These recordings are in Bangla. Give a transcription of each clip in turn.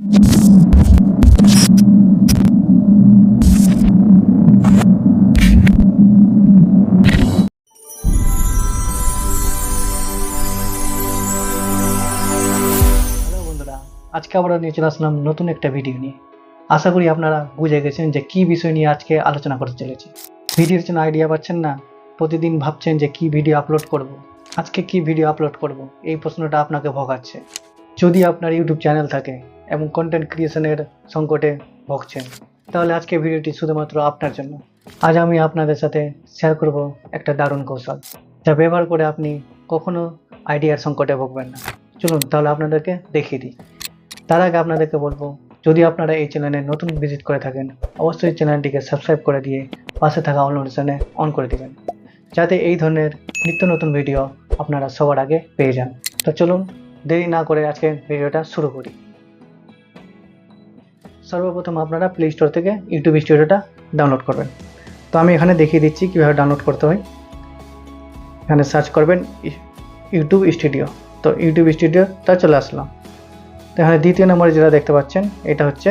আজকে আমরা নিয়ে চলে আসলাম নতুন একটা ভিডিও নিয়ে। আশা করি আপনারা বুঝে গেছেন যে কি বিষয় নিয়ে আজকে আলোচনা করতে চলেছি। ভিডিওর জন্য আইডিয়া পাচ্ছেন না? প্রতিদিন ভাবছেন যে কি ভিডিও আপলোড করব। আজকে কি ভিডিও আপলোড করব? এই প্রশ্নটা আপনাকে ভোগাচ্ছে। যদি আপনার ইউটিউব চ্যানেল থাকে এবং কন্টেন্ট ক্রিয়েশনের সংকটে ভুগছেন, তাহলে আজকে ভিডিওটি শুধুমাত্র আপনার জন্য। আজ আমি আপনাদের সাথে শেয়ার করব একটা দারুণ কৌশল, যা ব্যবহার করে আপনি কখনো আইডিয়ার সংকটে ভুগবেন না। চলুন তাহলে আপনাদেরকে দেখিয়ে দিই। তার আগে আপনাদেরকে বলব, যদি আপনারা এই চ্যানেলে নতুন ভিজিট করে থাকেন, অবশ্যই চ্যানেলটিকে সাবস্ক্রাইব করে দিয়ে পাশে থাকা অল নোটিফিকেশনে অন করে দিবেন, যাতে এই ধরনের নিত্য নতুন ভিডিও আপনারা সবার আগে পেয়ে যান। তো চলুন দেরি না করে আজকে ভিডিওটা শুরু করি। সর্বপ্রথম আপনারা প্লে স্টোর থেকে ইউটিউব স্টুডিওটা ডাউনলোড করবেন। তো আমি এখানে দেখিয়ে দিচ্ছি কীভাবে ডাউনলোড করতে হয়। এখানে সার্চ করবেন ইউটিউব স্টুডিও তো ইউটিউব স্টুডিওটা চলে আসলাম তো এখানে দ্বিতীয় নম্বরে যেটা দেখতে পাচ্ছেন, এটা হচ্ছে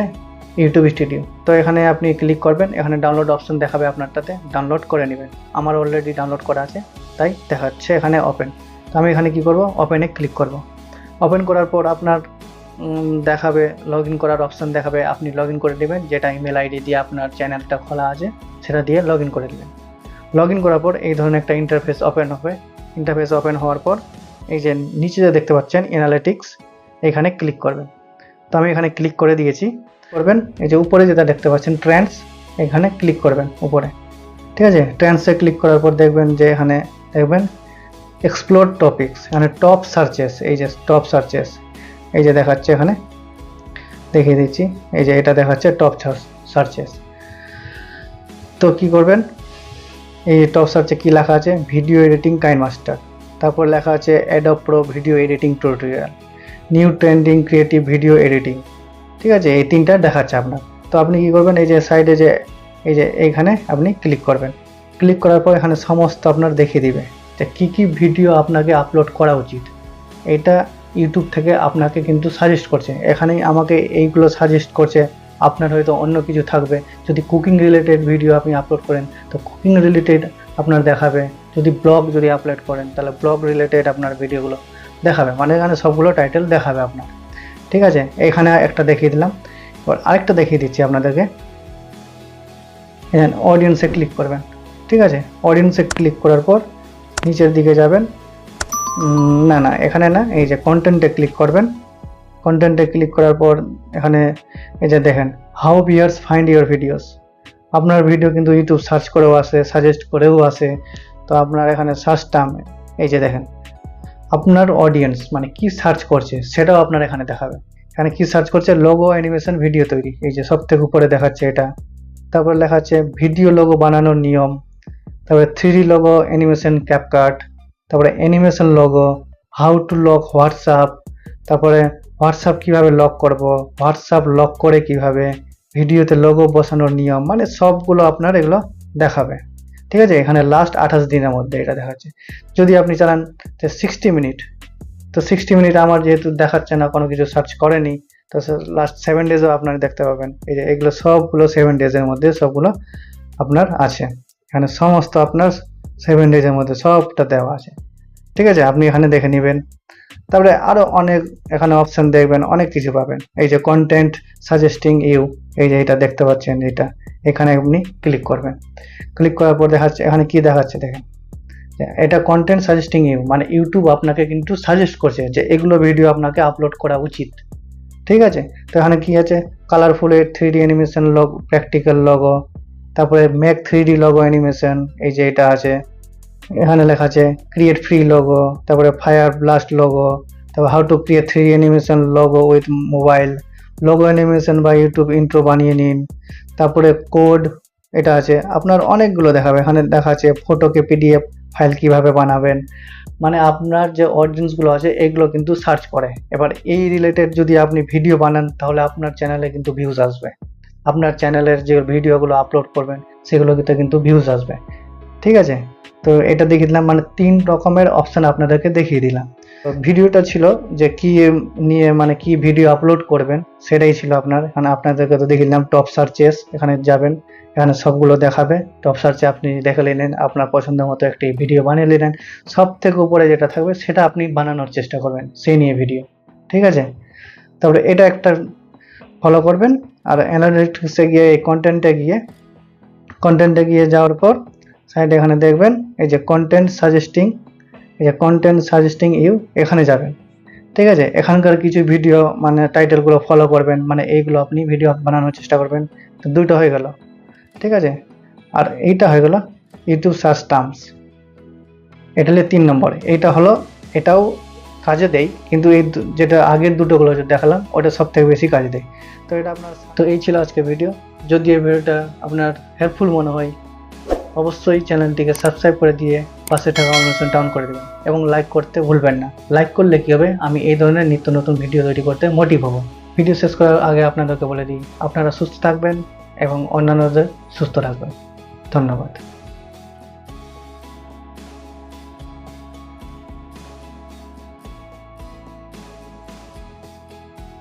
ইউটিউব স্টুডিও তো এখানে আপনি ক্লিক করবেন, এখানে ডাউনলোড অপশন দেখাবে আপনারটাতে ডাউনলোড করে নেবেন। আমার অলরেডি ডাউনলোড করা আছে, তাই দেখাচ্ছে এখানে ওপেন তো আমি এখানে কি করব? ওপেনে ক্লিক করব। ওপেন করার পর আপনার দেখাবে লগ ইন করার অপশন দেখাবে, আপনি লগ ইন করে নেবেন, যেটা ইমেল আইডি দিয়ে আপনার চ্যানেলটা খোলা আছে, সেটা দিয়ে লগ ইন করে নেবেন। লগ ইন করার পর এই ধরনের একটা ইন্টারফেস ওপেন হবে। ইন্টারফেস ওপেন হওয়ার পর, এই যে নিচে যে দেখতে পাচ্ছেন অ্যানালিটিক্স এখানে ক্লিক করবেন। তো আমি এখানে ক্লিক করে দিয়েছি। করবেন, এই যে উপরে যেটা দেখতে পাচ্ছেন ট্রেন্ডস এখানে ক্লিক করবেন উপরে। ঠিক আছে? ট্রেন্ডসে ক্লিক করার পর দেখবেন যে এখানে দেখবেন এক্সপ্লোর টপিকস এখানে টপ সার্চেস এই যে টপ সার্চেস এই যে দেখাচ্ছে এখানে, দেখিয়ে দিচ্ছি, এই যে এটা দেখাচ্ছে টপ সার্চেস তো কি করবেন? এই টপ সার্চে কি লেখা আছে? ভিডিও এডিটিং কাইন মাস্টার তারপর লেখা আছে Adobe pro video editing tutorial new trending creative video editing ঠিক আছে? এই তিনটা দেখাচ্ছে আপনার। তো আপনি কি করবেন? এই যে সাইডে যে, এই যে এইখানে আপনি ক্লিক করবেন। ক্লিক করার পর এখানে সমস্ত আপনার দেখিয়ে দিবে। যে কী কী ভিডিও আপনাকে আপলোড করা উচিত, এটা ইউটিউব থেকে আপনাকে কিন্তু সাজেস্ট করছে। এখানেই আমাকে এইগুলো সাজেস্ট করছে, আপনার হয়তো অন্য কিছু থাকবে। যদি কুকিং রিলেটেড ভিডিও আপনি আপলোড করেন, তো কুকিং রিলেটেড আপনার দেখাবে। যদি ব্লগ যদি আপলোড করেন, তাহলে ব্লগ রিলেটেড আপনার ভিডিওগুলো দেখাবে। মানে এখানে সবগুলো টাইটেল দেখাবে আপনার। ঠিক আছে? এখানে একটা দেখিয়ে দিলাম। এবার আরেকটা দেখিয়ে দিচ্ছি আপনাদেরকে। অডিয়েন্সে ক্লিক করবেন। ঠিক আছে? অডিয়েন্সে ক্লিক করার পর নিচের দিকে যাবেন। না না, এখানে না, এই যে কন্টেন্টে ক্লিক করবেন। কন্টেন্টে ক্লিক করার পর এখানে এই যে দেখেন how viewers find your videos আপনার ভিডিও কিন্তু ইউটিউব সার্চ করেও আসে সাজেস্ট করেও আসে। তো আপনার এখানে সার্চ টার্ম এই যে দেখেন, আপনার অডিয়েন্স মানে কি সার্চ করছে, সেটাও আপনার এখানে দেখাবে। এখানে কি সার্চ করছে? লোগো অ্যানিমেশন ভিডিও তৈরি। এই যে সব থেকে উপরে দেখাচ্ছে এটা। তারপর লেখা আছে ভিডিও লোগো বানানোর নিয়ম। তারপরে থ্রি লোগো অ্যানিমেশন ক্যাপকাট তারপরে animation logo how to lock WhatsApp তারপরে হোয়াটসঅ্যাপ কীভাবে লক করব হোয়াটসঅ্যাপ লক করে কীভাবে, ভিডিওতে লোগো বসানোর নিয়ম মানে সবগুলো আপনার এগুলো দেখাবে। ঠিক আছে? এখানে লাস্ট আঠাশ দিনের মধ্যে এটা দেখাচ্ছে। যদি আপনি চালান যে সিক্সটি মিনিট তো সিক্সটি মিনিট আমার যেহেতু দেখাচ্ছে না, কোনো কিছু সার্চ করেনি, তো লাস্ট সেভেন ডেজও আপনারা দেখতে পাবেন। এই যে এগুলো সবগুলো সেভেন ডেজের মধ্যে সবগুলো আপনার আছে। এখানে সমস্ত আপনার সেভেন ডেজের মধ্যে সবটা দেওয়া আছে। ঠিক আছে? আপনি এখানে দেখে নেবেন। তারপরে আরও অনেক এখানে অপশন দেখবেন, অনেক কিছু পাবেন। এই যে কন্টেন্ট সাজেস্টিং ইউ এই যে এটা দেখতে পাচ্ছেন এটা। এখানে আপনি ক্লিক করবেন। ক্লিক করার পর দেখাচ্ছে, এখানে কি দেখাচ্ছে দেখেন। এটা কন্টেন্ট সাজেস্টিং ইউ মানে ইউটিউব আপনাকে কিন্তু সাজেস্ট করছে যে এগুলো ভিডিও আপনাকে আপলোড করা উচিত। ঠিক আছে? তো এখানে কি আছে? Colourful three D animation logo practical logo তারপরে make three D logo animation এই যে এটা আছে। এখানে লেখা আছে ক্রিয়েট ফ্রি লগো তারপরে ফায়ার ব্লাস্ট লগো তারপর how to create three animation logo with mobile logo animation বা ইউটিউব ইন্ট্রো বানিয়ে নিন। তারপরে কোড এটা আছে, আপনার অনেকগুলো দেখাবে। এখানে দেখা আছে ফটোকে পিডিএফ ফাইল কীভাবে বানাবেন। মানে আপনার যে অডিয়েন্সগুলো আছে, এগুলো কিন্তু সার্চ করে। এবার এই রিলেটেড যদি আপনি ভিডিও বানান, তাহলে আপনার চ্যানেলে কিন্তু ভিউজ আসবে। আপনার চ্যানেলের যে ভিডিওগুলো আপলোড করবেন সেগুলোতে কিন্তু ভিউজ আসবে। ঠিক আছে? তো এটা দেখিয়ে দিলাম মানে তিন রকমের অপশান আপনাদেরকে দেখিয়ে দিলাম। ভিডিওটা ছিল যে কি নিয়ে মানে কি ভিডিও আপলোড করবেন, সেটাই ছিল আপনার। এখানে আপনাদেরকে তো দেখিয়ে নিলাম টপ সার্চেস এখানে যাবেন, এখানে সবগুলো দেখাবে। টপ সার্চে আপনি দেখে নিলেন, আপনার পছন্দ মতো একটি ভিডিও বানিয়ে নিলেন। সব থেকে উপরে যেটা থাকবে, সেটা আপনি বানানোর চেষ্টা করবেন, সেই নিয়ে ভিডিও ঠিক আছে? তারপরে এটা একটা ফলো করবেন। আর অ্যানালিটিক্সে গিয়ে, এই কন্টেন্টে গিয়ে কন্টেন্টে গিয়ে যাওয়ার পর সাইডে এখানে দেখবেন, এই যে কন্টেন্ট সাজেস্টিং এই যে কন্টেন্ট সাজেস্টিং ইউ এখানে যাবেন। ঠিক আছে? এখানকার কিছু ভিডিও মানে টাইটেলগুলো ফলো করবেন মানে এইগুলো আপনি ভিডিও বানানোর চেষ্টা করবেন। তো দুটো হয়ে গেল। ঠিক আছে? আর এইটা হয়ে গেল ইউটিউব সার্চ টার্মস এটা হলো তিন নম্বর। এইটা হলো, এটাও কাজে দেয়, কিন্তু এই যেটা আগের দুটোগুলো দেখালাম, ওটা সব থেকে বেশি কাজে দেয়। তো এটা আপনার তো এই ছিল আজকে ভিডিও যদি এই ভিডিওটা আপনার হেল্পফুল মনে হয়, অবশ্যই চ্যানেলটিকে সাবস্ক্রাইব করে দিয়ে পাশে থাকা অনুষ্ঠান ডাউন করে দেবেন। এবং লাইক করতে ভুলবেন না। লাইক করলে কী হবে? আমি এই ধরনের নিত্য নতুন ভিডিও তৈরি করতে মোটিভ হব। ভিডিও শেষ করার আগে আপনাদেরকে বলে দিই, আপনারা সুস্থ থাকবেন এবং অন্যান্যদের সুস্থ রাখবেন। ধন্যবাদ।